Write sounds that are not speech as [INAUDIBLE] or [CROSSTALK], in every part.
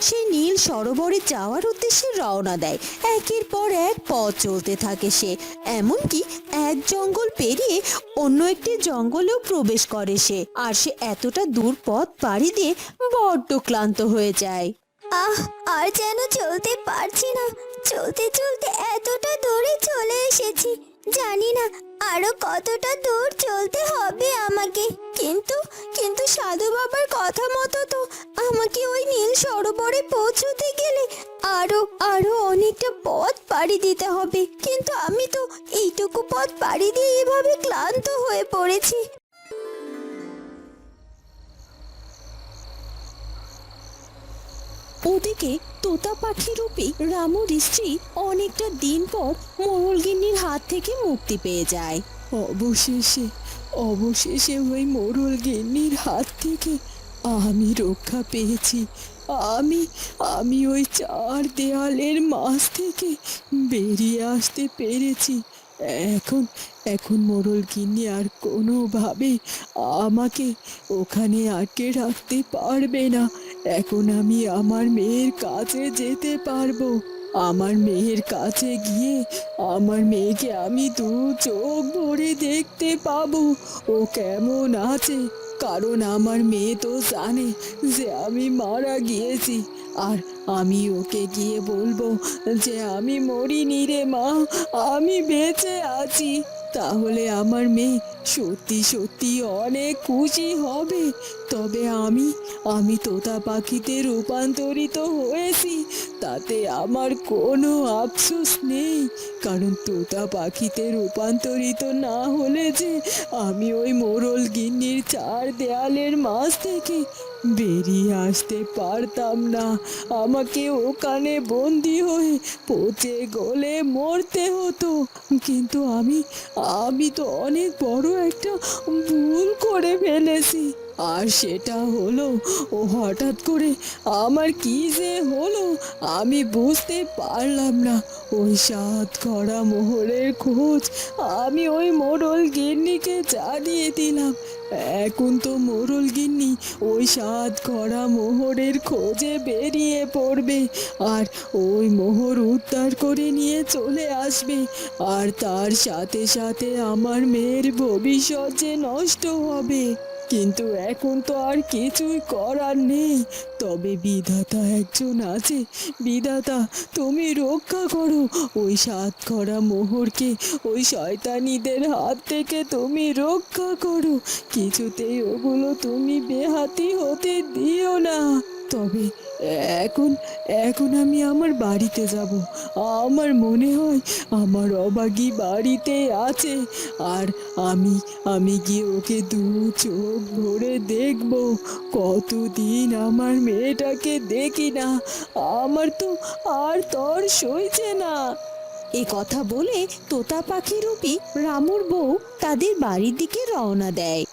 সেই নীল সরোবরে যাওয়ার উদ্দেশ্যে রওনা দেয়। একের পর এক পথ চলতে থাকে সে। এমনকি এক জঙ্গল পেরিয়ে অন্য একটি জঙ্গলেও প্রবেশ করে সে। আর সে এতটা দূর পথ পাড়ি দিয়ে বড্ড ক্লান্ত হয়ে যায়। আহ, আর যেন চলতে পারছি না। চলতে চলতে এতটা দূরে চলে এসেছি। জানি না আরও কতটা দূর চলতে হবে আমাকে। কিন্তু কিন্তু সাধু বাবার কথা মতো তো আমাকে ওই নীল সরোবরে পৌঁছতে গেলে আরও আরও অনেকটা পথ পাড়ি দিতে হবে। কিন্তু আমি তো এইটুকু পথ পাড়ি দিয়ে এভাবে ক্লান্ত হয়ে পড়েছি। ওদিকে তোতা পাখি রূপী রামুর স্ত্রী অনেকটা দিন পর মোরলগিন্নির হাত থেকে মুক্তি পেয়ে যায়। অবশেষে অবশেষে ওই মোরল গিন্নির হাত থেকে আমি রক্ষা পেয়েছি। আমি আমি ওই চার দেয়ালের মাছ থেকে বেরিয়ে আসতে পেরেছি। এখন এখন মোরল গিন্নি আর কোনোভাবে আমাকে ওখানে আটকে রাখতে পারবে না। এখন আমি আমার মেয়ের কাছে যেতে পারব। আমার মেয়ের কাছে গিয়ে আমার মেয়েকে আমি দু চোখ ভরে দেখতে পাবো। ও কেমন আছে? কারণ আমার মেয়ে তো জানে যে আমি মারা গিয়েছি। আর আমি ওকে গিয়ে বলব যে আমি মরিনি রে মা, আমি বেঁচে আছি। তাহলে আমার মেয়ে সত্যি সত্যি অনেক খুশি হবে। তবে আমি আমি তোতা পাখিতে রূপান্তরিত হয়েছি, তাতে আমার কোনো আফসোস নেই। কারণ তোতা পাখিতে রূপান্তরিত না হলে যে আমি ওই মোরল গিন্নির চার দেয়ালের মাঝ থেকে বেরিয়ে আসতে পারতাম না। আমাকে ওখানে বন্দি হয়ে পচে গলে মরতে হতো। কিন্তু আমি আমি তো অনেক বড় একটা ভুল করে ফেলেছি। আর সেটা হলো, ও হঠাৎ করে আমার কি যে হলো, আমি বুঝতে পারলাম না। ওই সাত করা মোহরের খোঁজ আমি ওই মোড়ল গিন্নিকে জানিয়ে দিলাম এখন তো মোরল গিন্নি, ওই সাত করা মোহরের খোঁজে বেরিয়ে পড়বে আর ওই মোহর উদ্ধার করে নিয়ে চলে আসবে আর তার সাথে সাথে আমার মেয়ের ভবিষ্যৎ যে নষ্ট হবে। কিন্তু এখন তো আর কিছুই করার নেই। তবে বিধাতা একজন আছে। বিধাতা, তুমি রক্ষা করো। ওই সাত করা মোহরকে, ওই শয়তানিদের হাত থেকে তুমি রক্ষা করো। কিছুতেই ওগুলো তুমি বেহাতি হতে দিও না। তবে এখন এখন আমি আমার বাড়িতে যাব। আমার মনে হয় আমার অবাগি বাড়িতে আছে। আর আমি আমি গিয়ে ওকে দু চোখ ভরে দেখব। কতদিন আমার মেয়েটাকে দেখি না। আমার তো আর তর সইছে না। এ কথা বলে তোতা পাখি রূপী, রামুর বউ তাদের বাড়ির দিকে রওনা দেয়।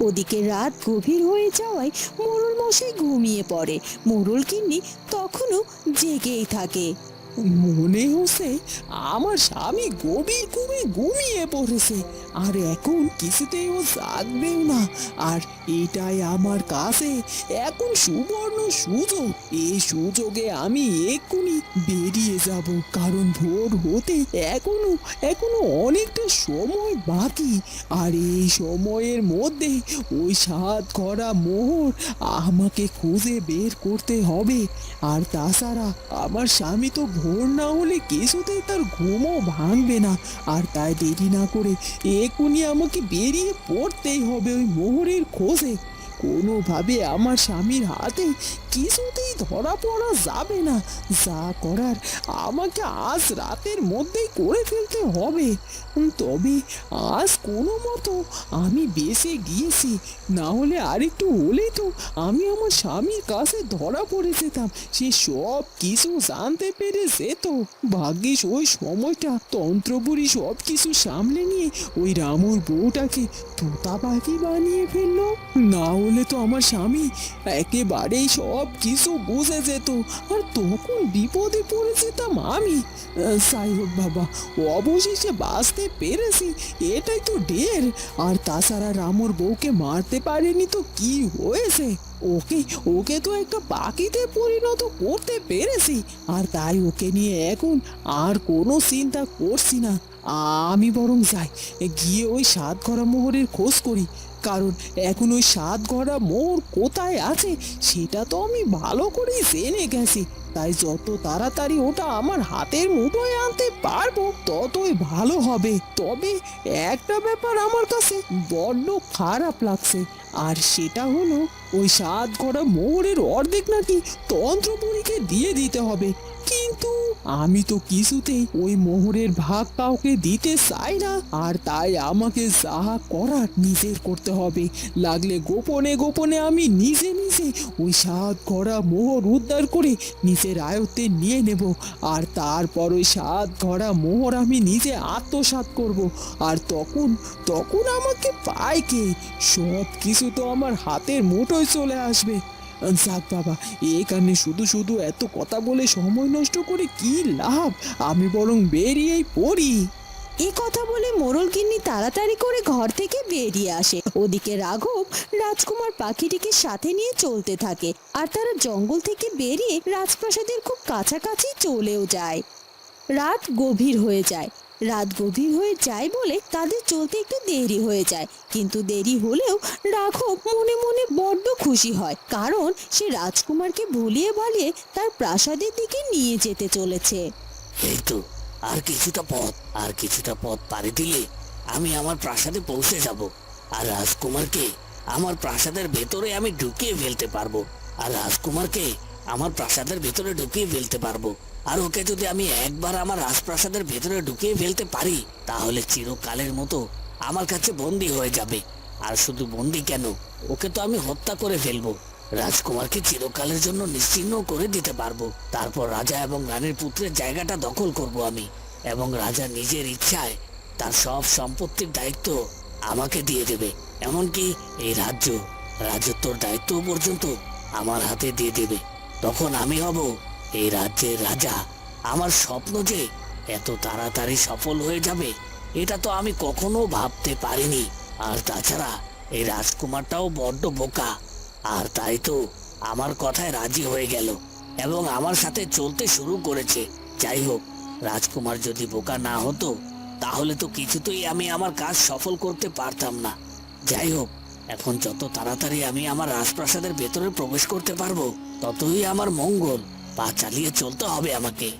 ওদিকে রাত গভীর হয়ে যাওয়ায় মোরুল মশাই ঘুমিয়ে পড়ে। মোরল কিন্নি তখনও জেগেই থাকে। মনে হচ্ছে আমার স্বামী গভীর ঘুমে ঘুমিয়ে পড়েছে। আর এখন কিছুতেই ও জাগবেও না। আর এটাই আমার কাছে এখন সুবর্ণ সুযোগ এই সুযোগে আমি এক্ষুনি বেরিয়ে যাব। কারণ ভোর হতে এখনও এখনও অনেকটা সময় বাকি। আর এই সময়ের মধ্যে ওই সাত করা মোহর আমাকে খুঁজে বের করতে হবে। আর তাছাড়া আমার স্বামী তো ভোর না হলে কিছুতেই তার ঘুমও ভাঙবে না। আর তাই দেরি না করে এক্ষুনি আমাকে বেরিয়ে পড়তেই হবে ওই মোহরের খোঁজে। কোনোভাবে আমার স্বামীর হাতে কিছুতেই ধরা পড়া যাবে না। যা করার আমাকে আজ রাতের মধ্যেই করে ফেলতে হবে। তবে আজ কোনো মতো আমি বেঁচে গিয়েছি, না হলে আরেকটু হলেই তো আমি আমার স্বামীর কাছে ধরা পড়ে যেতাম। সে সব কিছু জানতে পেরে যেত। ভাগ্যিস ওই সময়টা তন্ত্রপুরী সব কিছু সামলে নিয়ে ওই রামুর বউটাকে তোতা পাখি বানিয়ে ফেলল। না হলে তো আমার স্বামী একেবারেই সব কিছু বুঝে যেত। আর তখন বিপদে পড়ে যেতাম আমি যাই হোক বাবা, অবশেষে বাঁচতে পেরেছি, এটাই তো ঢের। আর তাছাড়া রামর বউকে মারতে পারেনি তো কি হয়েছে? ওকে ওকে তো একটা পাখিতে পরিণত করতে পেরেছি। আর তাই ওকে নিয়ে এখন আর কোনো চিন্তা করছি না। আমি বরং যাই, গিয়ে ওই সাত ঘরা মোহরের খোঁজ করি। কারণ এখন ওই সাত ঘরা মোর কোথায় আছে সেটা তো আমি ভালো করেই জেনে গেছি। তাই যত তাড়াতাড়ি ওটা আমার হাতের মুঠোয় আনতে পারব, ততই ভালো হবে। তবে একটা ব্যাপার আমার কাছে বড্ড খারাপ লাগছে, আর সেটা হলো ওই সাত ঘোড়া মোহরের অর্ধেক নাকি তন্ত্রপুরীকে দিয়ে দিতে হবে। কিন্তু আমি তো কিছুতেই ওই মোহরের ভাগ কাউকে দিতে চাই না। আর তাই আমাকে যাহা করার নিজের করতে হবে। লাগলে গোপনে গোপনে আমি নিজে নিজে ওই সাত ঘোড়া মোহর উদ্ধার করে নিজের আয়ত্তে নিয়ে নেব। আর তারপর ওই সাত ঘোড়া মোহর আমি নিজে আত্মসাৎ করব। আর তখন তখন আমাকে পায় কে? সব কিছু তো আমার হাতের মুঠোয় চলে আসবে। যাক বাবা, এখানে শুধু শুধু এত কথা বলে সময় নষ্ট করে কি লাভ? আমি বরং বেরিয়েই পড়ি। এ কথা বলে মোরল গিন্নি তাড়াতাড়ি করে ঘর থেকে বেরিয়ে আসে। ওদিকে রাঘব রাজকুমার পাখিটিকে সাথে নিয়ে চলতে থাকে আর তারা জঙ্গল থেকে বেরিয়ে রাজপ্রাসাদের খুব কাছাকাছি চলেও যায়। রাত গভীর হয়ে যায়। রাত গভীর হয়ে যায় বলে তাদের চলতে একটু দেরি হয়ে যায়। কিন্তু দেরি হলেও রাঘব মনে মনে বড্ড খুশি হয়, কারণ সে রাজকুমারকে ভুলিয়ে ভালিয়ে তার প্রাসাদের দিকে নিয়ে যেতে চলেছে। এই তো, আর কিছুটা পথ, আর কিছুটা পথ পাড়ি দিলে আমি আমার প্রাসাদে পৌঁছে যাব। আর রাজকুমারকে আমার প্রাসাদের ভেতরে আমি ঢুকিয়ে ফেলতে পারব। আর রাজকুমারকে আমার প্রাসাদের ভেতরে ঢুকিয়ে ফেলতে পারব। আর ওকে যদি আমি একবার আমার রাজপ্রাসাদের ভেতরে ঢুকিয়ে ফেলতে পারি, তাহলে চিরকালের মতো আমার কাছে বন্দি হয়ে যাবে। আর শুধু বন্দি কেন? ওকে তো আমি হত্যা করে ফেলব। রাজকুমারকে চিরকালের জন্য নিশ্চিহ্ন করে দিতে পারব। তারপর রাজা এবং রানীর পুত্রের জায়গাটা দখল করব আমি। এবং রাজা নিজের ইচ্ছায় তার সব সম্পত্তির দায়িত্ব আমাকে দিয়ে দেবে। এমনকি এই রাজ্য, রাজত্বর দায়িত্ব পর্যন্ত আমার হাতে দিয়ে দেবে। তখন আমি হব এই রাজ্যের রাজা, আমার স্বপ্ন যে এত তাড়াতাড়ি সফল হয়ে যাবে, এটা তো আমি কখনো ভাবতে পারিনি। আর তাছাড়া এই রাজকুমারটাও বড্ড বোকা। আর তাই তো আমার কথায় রাজি হয়ে গেল এবং আমার সাথে চলতে শুরু করেছে। যাই হোক, রাজকুমার যদি বোকা না হতো, তাহলে তো কিছুতেই আমি আমার কাজ সফল করতে পারতাম না। যাই হোক, এখন যত তাড়াতাড়ি আমি আমার রাজপ্রাসাদের ভেতরে প্রবেশ করতে পারব, ততই আমার মঙ্গল। পা চালিয়ে চলতে হবে আমাকে।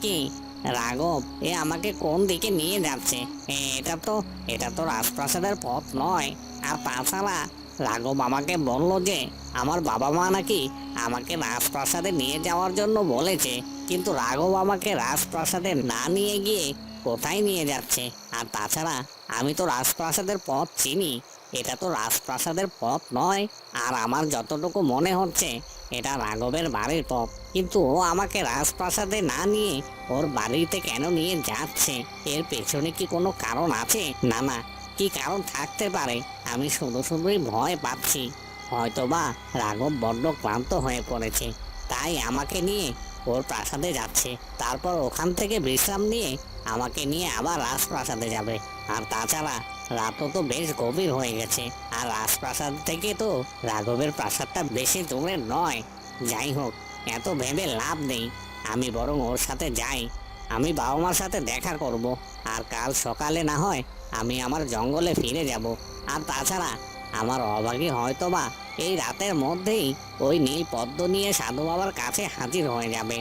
কি? রাঘব এ আমাকে কোন দিকে নিয়ে যাচ্ছে? এ, এটা তো এটা তো রাজপ্রাসাদের পথ নয়। আর তাছাড়া রাঘব আমাকে বলল যে আমার বাবা মা নাকি আমাকে রাজপ্রাসাদে নিয়ে যাওয়ার জন্য বলেছে। কিন্তু রাঘব আমাকে রাজপ্রাসাদে না নিয়ে গিয়ে কোথায় নিয়ে যাচ্ছে? আর তাছাড়া আমি তো রাজপ্রাসাদের পথ চিনি। এটা তো রাজপ্রাসাদের পথ নয়। আর আমার যতটুকু মনে হচ্ছে, এটা রাঘবের বাড়ির পথ। কিন্তু ও আমাকে রাজপ্রাসাদে না নিয়ে ওর বাড়িতে কেন নিয়ে যাচ্ছে? এর পেছনে কি কোনো কারণ আছে? না না, কি কারণ থাকতে পারে? আমি শুধু শুধুই ভয় পাচ্ছি। হয়তোবা রাঘব বড্ড ক্লান্ত হয়ে পড়েছে। তাই আমাকে নিয়ে ওর প্রাসাদে যাচ্ছে। তারপর ওখান থেকে বিশ্রাম নিয়ে আমাকে নিয়ে আবার রাজপ্রাসাদে যাবে। আর তাছাড়া রাতও তো বেশ গভীর হয়ে গেছে। আর রাজপ্রাসাদ থেকে তো রাঘবের প্রাসাদটা বেশি দূরে নয়। যাই হোক, এত ভেবে লাভ নেই। আমি বরং ওর সাথে যাই। আমি বাবা মার সাথে দেখা করব। আর কাল সকালে না হয় আমি আমার জঙ্গলে ফিরে যাব। আর তাছাড়া আমার অভাগী হয়তোবা এই রাতের মধ্যেই ওই নীল পদ্ম নিয়ে সাধু বাবার কাছে হাজির হয়ে যাবে।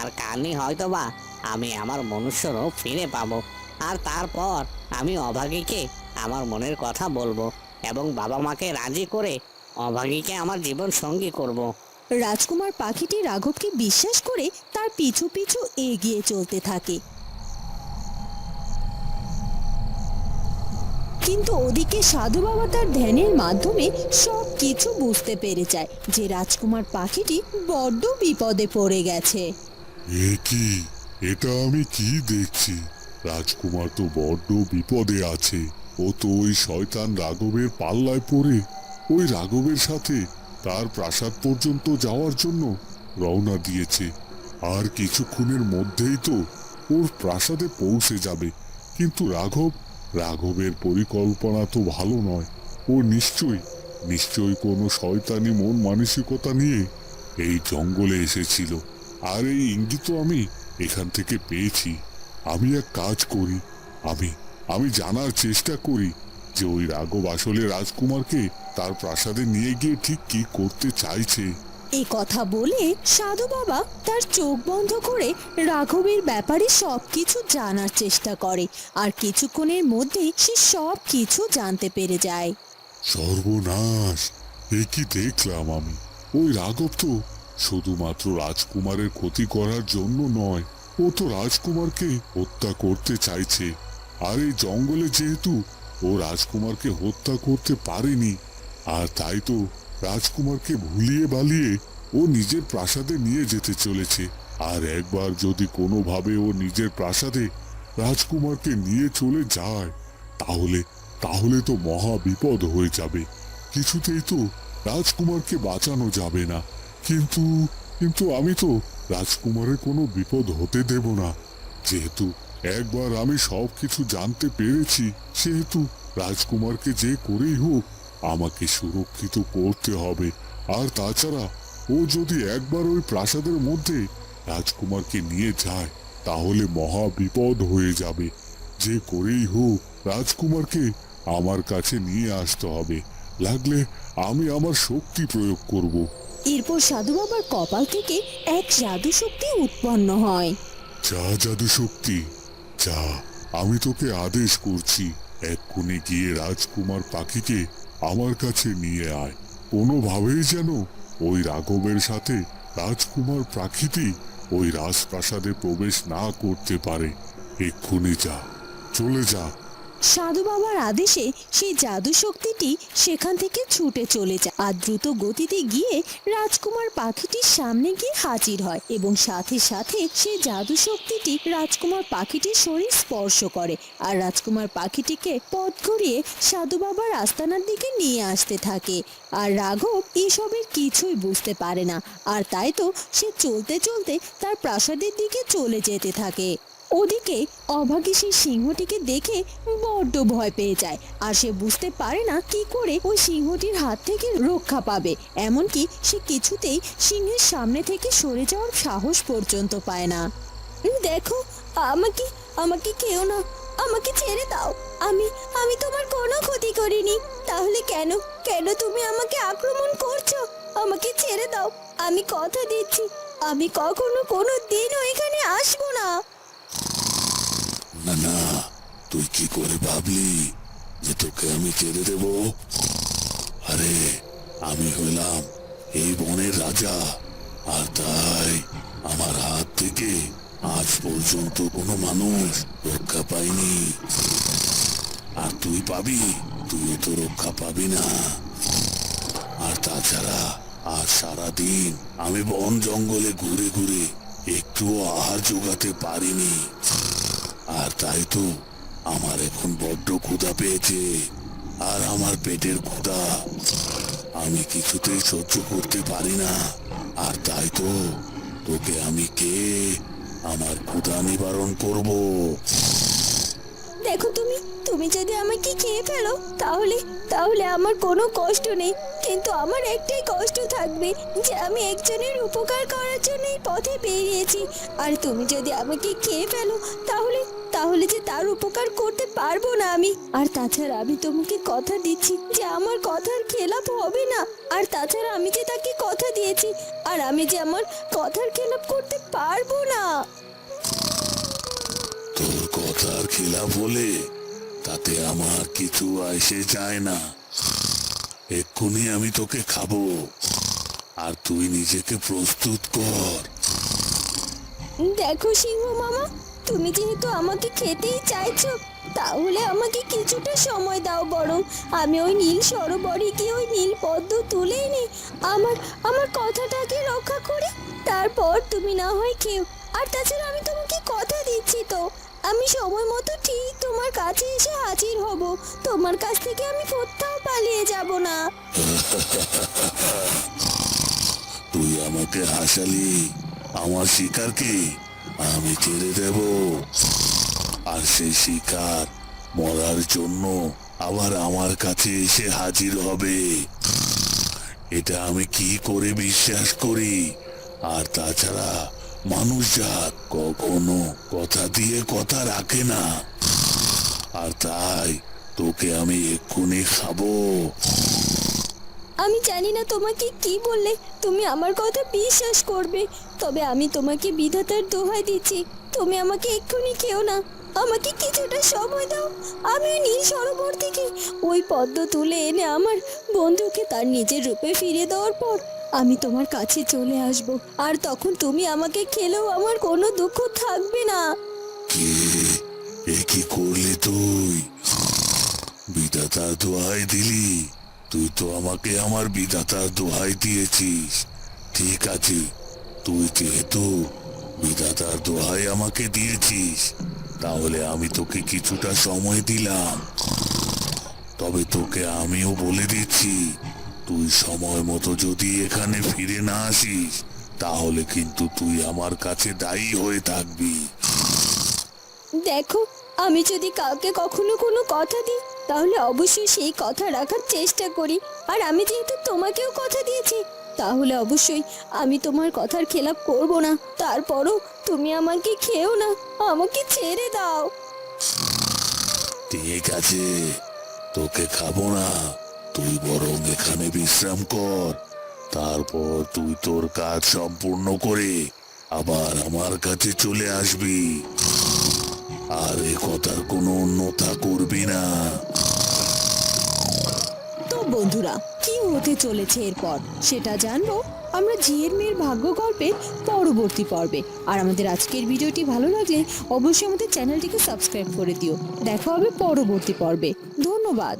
আর কালই হয়তোবা আমি আমার মনুষ্য রূপ ফিরে পাবো। আর তারপর আমি অভাগীকে আমার মনের কথা বলব এবং বাবা মাকে রাজি করে অভাগীকে আমার জীবন সঙ্গী করব। রাজকুমার পাখিটি রাঘবকে বিশ্বাস করে তার পিছু পিছু এগিয়ে চলতে থাকে। কিন্তু ওদিকে সাধু বাবা তার ধ্যানের মাধ্যমে সব কিছু বুঝতে পেরে যায় যে রাজকুমার পাখিটি বড্ড বিপদে পড়ে গেছে। এ কি? এটা আমি কি দেখছি? রাজকুমার তো বড্ড বিপদে আছে। ও তো ওই শয়তান রাঘবের পাল্লায় পড়ে। ওই রাঘবের সাথে তার প্রাসাদ পর্যন্ত যাওয়ার জন্য রওনা দিয়েছে। আর কিছুক্ষণের মধ্যেই তো ওর প্রাসাদে পৌঁছে যাবে। কিন্তু রাঘব, রাঘবের পরিকল্পনা তো ভালো নয়। ও নিশ্চয়ই নিশ্চয়ই কোনো শয়তানি মন মানসিকতা নিয়ে এই জঙ্গলে এসেছিল। আর এই ইঙ্গিত আমি এখান থেকে পেয়েছি। আমি এক কাজ করি আমি আমি জানার চেষ্টা করি যে ওই রাঘব আসলে রাজকুমারকে তার প্রাসাদে নিয়ে গিয়ে ঠিক কি করতে চাইছে। এ কথা বলে সাধু বাবা তার চোখ বন্ধ করে রাঘবের ব্যাপারে সব কিছু জানার চেষ্টা করে আর কিছুক্ষণের মধ্যে সে সব কিছু জানতে পেরে যায়। সর্বনাশ এ কি দেখলাম আমি? ওই রাঘব তো শুধুমাত্র রাজকুমারের ক্ষতি করার জন্য নয়, ও তো রাজকুমারকে হত্যা করতে চাইছে। আর এই জঙ্গলে যেহেতু ও রাজকুমারকে হত্যা করতে পারেনি, আর তাই তো রাজকুমারকে ভুলিয়ে বালিয়ে ও নিজের প্রাসাদে নিয়ে যেতে চলেছে। আর একবার যদি কোনোভাবে ও নিজের প্রাসাদে রাজকুমারকে নিয়ে চলে যায়, তাহলে তাহলে তো মহা বিপদ হয়ে যাবে। কিছুতেই তো রাজকুমারকে বাঁচানো যাবে না। কিন্তু কিন্তু আমি তো রাজকুমারের কোনো বিপদ হতে দেব না। যেহেতু একবার আমি সব কিছু জানতে পেরেছি, সেহেতু রাজকুমারকে যে করেই হোক আমাকে সুরক্ষিত করতে হবে। আর তাছাড়া ও যদি একবার ওই প্রাসাদের মধ্যে রাজকুমারকে নিয়ে যায়, তাহলে মহা বিপদ হয়ে যাবে। যে করেই হোক রাজকুমারকে আমার কাছে নিয়ে আসতে হবে। লাগলে আমি আমার শক্তি প্রয়োগ করব। এরপর সাধু বাবার কপাল থেকে এক জাদু শক্তি উৎপন্ন হয়। যা জাদু শক্তি, যা আমি তোকে আদেশ করছি, এক্ষুনি গিয়ে রাজকুমার পাখিকে আমার কাছে নিয়ে আয়। কোনোভাবেই যেন ওই রাঘবের সাথে রাজকুমার প্রাকৃতি ওই রাজপ্রাসাদে প্রবেশ না করতে পারে। এক্ষুনি যা, চলে যা। সাধু বাবার আদেশে সেই জাদু শক্তিটি সেখান থেকে ছুটে চলে যায় আর দ্রুত গতিতে গিয়ে রাজকুমার পাখিটির সামনে গিয়ে হাজির হয় এবং সাথে সাথে সেই জাদু শক্তিটি রাজকুমার পাখিটির শরীর স্পর্শ করে আর রাজকুমার পাখিটিকে পথ ঘুরিয়ে সাধু বাবার আস্তানার দিকে নিয়ে আসতে থাকে। আর রাঘব এসবের কিছুই বুঝতে পারে না। আর তাই তো সে চলতে চলতে তার প্রাসাদের দিকে চলে যেতে থাকে। ওদিকে অভাগী সেই সিংহটিকে দেখে বড্ড ভয় পেয়ে যায়। আর সে বুঝতে পারে না কি করে ওই সিংহটির হাত থেকে রক্ষা পাবে। এমনকি সে কিছুতেই সিংহের সামনে থেকে সরে যাওয়ার সাহস পর্যন্ত পায় না। দেখো, আমাকে আমাকে কেউ না, আমাকে ছেড়ে দাও। আমি আমি তোমার কোনো ক্ষতি করিনি। তাহলে কেন কেন তুমি আমাকে আক্রমণ করছ? আমাকে ছেড়ে দাও। আমি কথা দিচ্ছি। আমি কখনো কোনো দিনও এখানে আসব না। না না, তুই কি করে ভাবলি যে তোকে আমি ছেড়ে দেব? আরে, আমি হইলাম এই বনের রাজা, আর তাই আমার হাত থেকে আজ পর্যন্ত কোনো মানুষ রক্ষা পায়নি। আর তুই পাবি, তুইও তো রক্ষা পাবি না। আর তাছাড়া আজ সারাদিন আমি বন জঙ্গলে ঘুরে ঘুরে একটুও আহার জোগাতে পারিনি। আর তাই তো আমার এখন বড্ড ক্ষুধা পেয়েছে। আর আমার পেটের ক্ষুধা। আমি কিছুতেই সহ্য করতে পারি না। আর তাই তো তোকে আমি কে? আমার ক্ষুধা নিবারণ করব। দেখো তুমি তুমি যদি আমাকে খেয়ে ফেলো, তাহলে তাহলে আমার কোনো কষ্ট নেই। কিন্তু আমার একটাই কষ্ট থাকবে যে আমি একজনের উপকার করার জন্য পথে বেরিয়েছি। আর তুমি যদি আমাকে খেয়ে ফেলো, তাহলে তাহলে যে তার উপকার করতে পারব না আমি। আর তাছাড়া আমি তোমাকে কথা দিচ্ছি যে আমার কথার খেলাপ হবে না। আর তাছাড়া আমি যে তাকে কথা দিয়েছি আর আমি যে আমার কথার খেলাপ করতে পারব না। তোর কথার খিলাফ বলে তাতে আমার কিছু আসে যায় না। এক্ষুনি আমি তোকে খাব। আর তুই নিজেকে প্রস্তুত কর। দেখো সিংহ মামা তুমি যেহেতু আমাকে খেতেই চাইছো, তাহলে আমাকে কিছুটা সময় দাও বরং। আমি ওই নীল সরোবরে গিয়ে ওই নীল পদ্ম তুলে নি আমার আমার কথাটাকে রক্ষা করে তারপর তুমি না হয় খেও। আর তাছাড়া আমি তোমাকে কথা দিচ্ছি তো। আমি সময় মতো ঠিক তোমার কাছে এসে হাজির হব। তোমার কাছ থেকে আমি কোথাও পালিয়ে যাব না। [LAUGHS] তুই আমাকে হাসালি। আমার শিকারকে আমি ছেড়ে দেব। আর সেই শিকার মরার জন্য আবার আমার কাছে এসে হাজির হবে। এটা আমি কি করে বিশ্বাস করি? আর তাছাড়া মানুষ জাত কখনো কথা দিয়ে কথা রাখে না। আর তাই তোকে আমি এক্ষুনি খাব। আমি জানি না তোমাকে কি বললে, তুমি আমার কথা বিশ্বাস করবে। তবে আমি তোমাকে বিধাতার দোহাই দিচ্ছি। তুমি আমাকে এক্ষুনি খেও না। আমাকে কিছুটা সময় দাও। আমি নীল সরোবর থেকে ওই পদ্ম তুলে এনে আমার বন্ধুকে তার নিজের রূপে ফিরে দেওয়ার পর আমি তোমার কাছে চলে আসব। আর তখন তুমি আমাকে খেলেও আমার কোনো দুঃখ থাকবে না। কে? করলি তুই? বিধাতার দোহাই দিলি? তুই তো আমাকে আমার বিধাতার দোহাই দিয়েছিস। ঠিক আছে তুই যেহেতু বিধাতার দোহাই আমাকে দিয়েছিস। তাহলে আমি তোকে কিছুটা সময় দিলাম। তবে তোকে আমিও বলে দিচ্ছি, তুই সময় মতো যদি এখানে ফিরে না আসিস, তাহলে কিন্তু তুই আমার কাছে দায়ী হয়ে থাকবি। দেখো, আমি যদি কাউকে কখনো কোনো কথা দিই, তাহলে অবশ্যই সেই কথা রাখার চেষ্টা করি। আর আমি যেহেতু তোমাকেও কথা দিয়েছি তাহলে অবশ্যই আমি তোমার কথার খেলাপ করব না। তারপরও তুমি আমাকে খেও না, আমাকে ছেড়ে দাও। ঠিক আছে, তোকে খাব না। তুই বরং এখানে বিশ্রাম কর। তারপর তুই তোর কাজ সম্পূর্ণ করে আবার আমার কাছে চলে আসবি। আর এ কথার কোনো অন্যথা করবি না। বন্ধুরা, কি হতে চলেছে এরপর? সেটা জানব আমরা ঝিয়ের মেয়ের ভাগ্য গল্পের পরবর্তী পর্বে। আর আমাদের আজকের ভিডিওটি ভালো লাগলে অবশ্যই আমাদের চ্যানেলটিকে সাবস্ক্রাইব করে দিও। দেখা হবে পরবর্তী পর্বে। ধন্যবাদ।